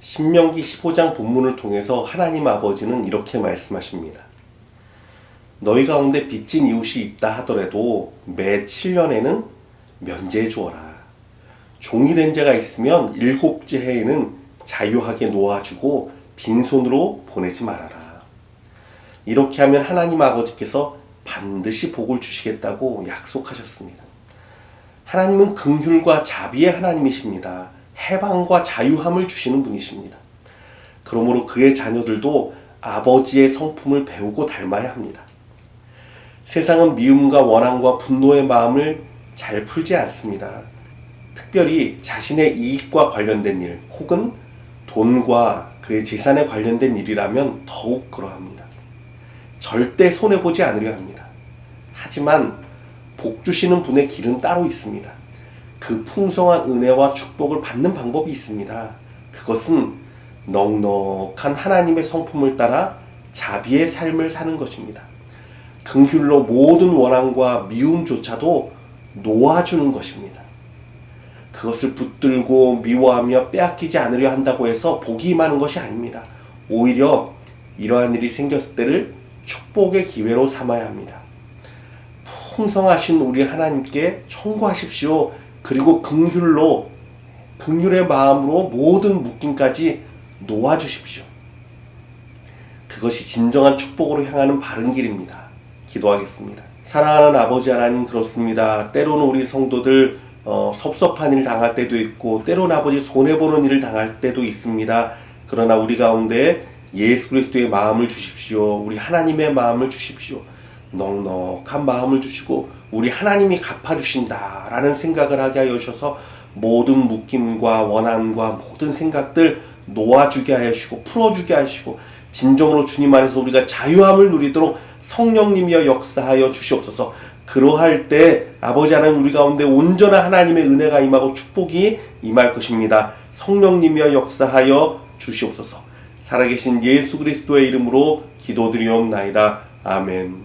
신명기 15장 본문을 통해서 하나님 아버지는 이렇게 말씀하십니다. 너희 가운데 빚진 이웃이 있다 하더라도 매 7년에는 면제해 주어라. 종이 된 자가 있으면 일곱째 해에는 자유하게 놓아주고 빈손으로 보내지 말아라. 이렇게 하면 하나님 아버지께서 반드시 복을 주시겠다고 약속하셨습니다. 하나님은 긍휼과 자비의 하나님이십니다. 해방과 자유함을 주시는 분이십니다. 그러므로 그의 자녀들도 아버지의 성품을 배우고 닮아야 합니다. 세상은 미움과 원함과 분노의 마음을 잘 풀지 않습니다. 특별히 자신의 이익과 관련된 일 혹은 돈과 그의 재산에 관련된 일이라면 더욱 그러합니다. 절대 손해보지 않으려 합니다. 하지만 복 주시는 분의 길은 따로 있습니다. 그 풍성한 은혜와 축복을 받는 방법이 있습니다. 그것은 넉넉한 하나님의 성품을 따라 자비의 삶을 사는 것입니다. 긍휼로 모든 원함과 미움조차도 놓아주는 것입니다. 그것을 붙들고 미워하며 빼앗기지 않으려 한다고 해서 복이 임하는 것이 아닙니다. 오히려 이러한 일이 생겼을 때를 축복의 기회로 삼아야 합니다. 풍성하신 우리 하나님께 청구하십시오. 그리고 긍휼로 긍휼의 마음으로 모든 묶임까지 놓아 주십시오. 그것이 진정한 축복으로 향하는 바른 길입니다. 기도하겠습니다. 사랑하는 아버지 하나님 그렇습니다. 때로는 우리 성도들 어, 섭섭한 일 당할 때도 있고 때로는 아버지 손해 보는 일을 당할 때도 있습니다. 그러나 우리 가운데 예수 그리스도의 마음을 주십시오. 우리 하나님의 마음을 주십시오. 넉넉한 마음을 주시고 우리 하나님이 갚아 주신다라는 생각을 하게 하여 주셔서 모든 묶임과 원한과 모든 생각들 놓아주게 하시고 풀어주게 하시고 진정으로 주님 안에서 우리가 자유함을 누리도록 성령님이여 역사하여 주시옵소서. 그러할 때 아버지 하나님 우리 가운데 온전한 하나님의 은혜가 임하고 축복이 임할 것입니다. 성령님이여 역사하여 주시옵소서. 살아계신 예수 그리스도의 이름으로 기도드리옵나이다. 아멘.